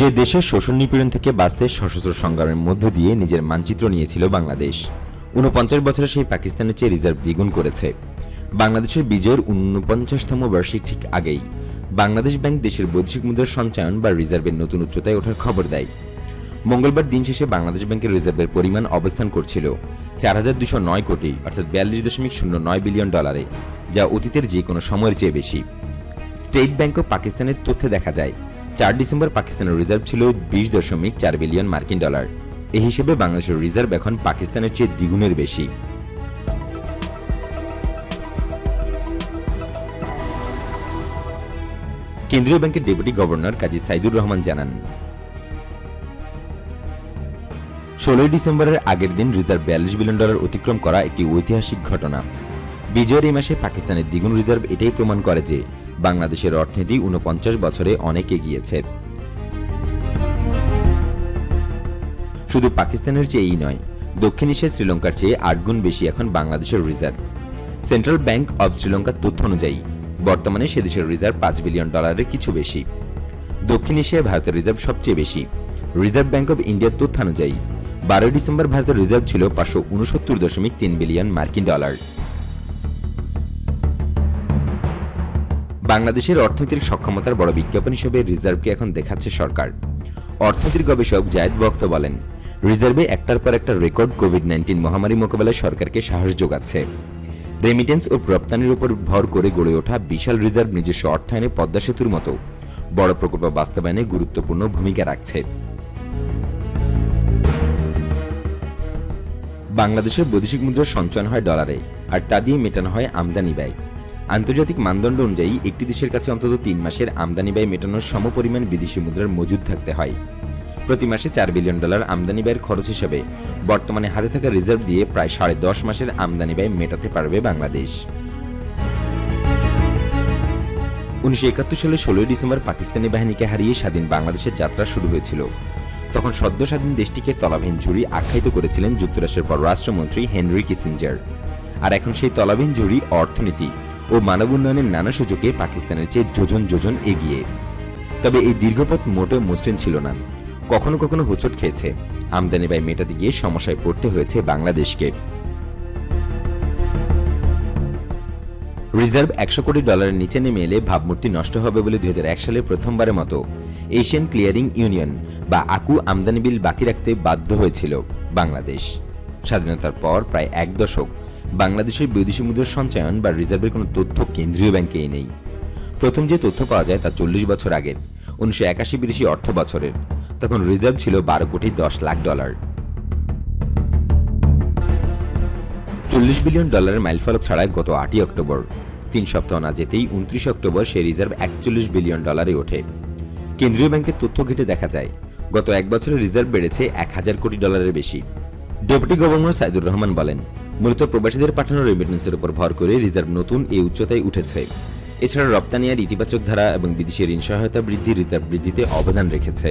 যে দেশের শোষণ নিপীড়ন থেকে বাঁচতে সশস্ত্র সংগ্রামের মধ্য দিয়ে নিজের মানচিত্র নিয়েছিল বাংলাদেশ। ঊনপঞ্চাশ বছরে সেই পাকিস্তানের চেয়ে রিজার্ভ দ্বিগুণ করেছে। বাংলাদেশের বিজয়ের ঊনপঞ্চাশতম বার্ষিক ঠিক আগেই বাংলাদেশ ব্যাংক দেশের বৈদেশিক মুদ্রার সঞ্চয়ন বা রিজার্ভের নতুন উচ্চতায় ওঠার খবর দেয়। মঙ্গলবার দিন শেষে বাংলাদেশ ব্যাংকের রিজার্ভের পরিমাণ অবস্থান করছিল চার হাজার দুশো নয় কোটি, অর্থাৎ বিয়াল্লিশ দশমিক শূন্য নয় বিলিয়ন ডলারে, যা অতীতের যে কোনো সময়ের চেয়ে বেশি। স্টেট ব্যাংক অফ পাকিস্তানের তথ্যে দেখা যায় চার ডিসেম্বর পাকিস্তানের রিজার্ভ ছিল বিশ দশমিক চার বিলিয়ন মার্কিন ডলার। এই হিসেবে বাংলাদেশের রিজার্ভ এখন পাকিস্তানের চেয়ে দ্বিগুণের বেশি। কেন্দ্রীয় ব্যাংকের ডেপুটি গভর্নর কাজী সাইদুর রহমান জানান, ষোলোই ডিসেম্বরের আগের দিন রিজার্ভ বিয়াল্লিশ বিলিয়ন ডলার অতিক্রম করা একটি ঐতিহাসিক ঘটনা। বিজয়ের এই মাসে পাকিস্তানের দ্বিগুণ রিজার্ভ এটাই প্রমাণ করে যে বাংলাদেশের অর্থনীতি ঊনপঞ্চাশ বছরে অনেক এগিয়েছে। শুধু পাকিস্তানের চেয়েই নয়, দক্ষিণ এশিয়া শ্রীলঙ্কার চেয়ে আট গুণ বেশি এখন বাংলাদেশের রিজার্ভ। সেন্ট্রাল ব্যাংক অব শ্রীলঙ্কার তথ্য অনুযায়ী, বর্তমানে সে দেশের রিজার্ভ পাঁচ বিলিয়ন ডলারের কিছু বেশি। দক্ষিণ এশিয়ায় ভারতের রিজার্ভ সবচেয়ে বেশি। রিজার্ভ ব্যাংক অব ইন্ডিয়ার তথ্যানুযায়ী, বারোই ডিসেম্বর ভারতের রিজার্ভ ছিল পাঁচশো উনসত্তর দশমিক তিন বিলিয়ন মার্কিন ডলার। বাংলাদেশের অর্থনৈতিক সক্ষমতার বড় বিজ্ঞাপন হিসেবে রিজার্ভকে এখন দেখাচ্ছে সরকার। অর্থনীতির গবেষক জায়েদ বক্ত বলেন, রিজার্ভে একটার পর একটা রেকর্ড কোভিড নাইন্টিন মহামারী মোকাবেলায় সরকারকে সাহস যোগাচ্ছে। রেমিটেন্স ও রপ্তানির উপর ভর করে গড়ে ওঠা বিশাল রিজার্ভ নিজস্ব অর্থায়নে পদ্মা সেতুর মতো বড় প্রকল্প বাস্তবায়নে গুরুত্বপূর্ণ ভূমিকা রাখছে। বাংলাদেশের বৈদেশিক মুদ্রার সঞ্চয়ন হয় ডলারে, আর তা দিয়ে মেটানো হয় আমদানি ব্যয়। আন্তর্জাতিক মানদণ্ড অনুযায়ী একটি দেশের কাছে অন্তত তিন মাসের আমদানি ব্যয় মেটানোর সমপরিমাণ বিদেশি মুদ্রার মজুদ থাকতে হয়। প্রতি মাসে চার বিলিয়ন ডলার আমদানি ব্যয়ের খরচ হিসেবে বর্তমানে হাতে থাকা রিজার্ভ দিয়ে প্রায় সাড়ে দশ মাসের আমদানি ব্যয় মেটাতে পারবে বাংলাদেশ। উনিশশো একাত্তর সালে ষোলোই ডিসেম্বর পাকিস্তানি বাহিনীকে হারিয়ে স্বাধীন বাংলাদেশের যাত্রা শুরু হয়েছিল। তখন সদ্য স্বাধীন দেশটিকে তলাভীন ঝুড়ি আখ্যায়িত করেছিলেন যুক্তরাষ্ট্রের পররাষ্ট্রমন্ত্রী হেনরি কিসিঞ্জার। আর এখন সেই তলাভীন ঝুড়ি অর্থনীতি ও মানব উন্নয়নের নানা সুযোগে পাকিস্তানের চেয়ে যোজন যোজন এগিয়ে। তবে এই দীর্ঘপথ মোটেও মসৃণ ছিল না। কখনো কখনো হোঁচট খেয়েছে। আমদানি ব্যয় মেটাতে গিয়ে সমস্যায় পড়তে হয়েছে বাংলাদেশকে। রিজার্ভ একশো কোটি ডলারের নিচে নেমে এলে ভাবমূর্তি নষ্ট হবে বলে দুই হাজার এক সালে প্রথমবারের মতো এশিয়ান ক্লিয়ারিং ইউনিয়ন বা আকু আমদানি বিল বাকি রাখতে বাধ্য হয়েছিল বাংলাদেশ। স্বাধীনতার পর প্রায় এক দশক বাংলাদেশের বৈদেশিক মুদ্রার সঞ্চয়ন বা রিজার্ভের কোনো তথ্য কেন্দ্রীয় ব্যাংকেই নেই। প্রথম যে তথ্য পাওয়া যায় তা চল্লিশ বছর আগের, উনিশশো একাশি বিরাশি অর্থ বছরের। তখন রিজার্ভ ছিল বারো কোটি দশ লাখ ডলার। চল্লিশ বিলিয়ন ডলারের মাইলফলক ছাড়ায় গত আটই অক্টোবর, তিন সপ্তাহ না যেতেই উনত্রিশ অক্টোবর সে রিজার্ভ একচল্লিশ বিলিয়ন ডলারে ওঠে। কেন্দ্রীয় ব্যাংকের তথ্য ঘেটে দেখা যায়, গত এক বছরে রিজার্ভ বেড়েছে এক হাজার কোটি ডলারের বেশি। ডেপুটি গভর্নর সাইদুর রহমান বলেন মূলত প্রবাসীদের পাঠানো রেমিটেন্সের উপর ভর করে রিজার্ভ নতুন এই উচ্চতায় উঠেছে। এছাড়া রপ্তানি আর ইতিবাচক ধারা এবং বিদেশি ঋণ সহায়তা বৃদ্ধি রিজার্ভ বৃদ্ধিতে অবদান রেখেছে।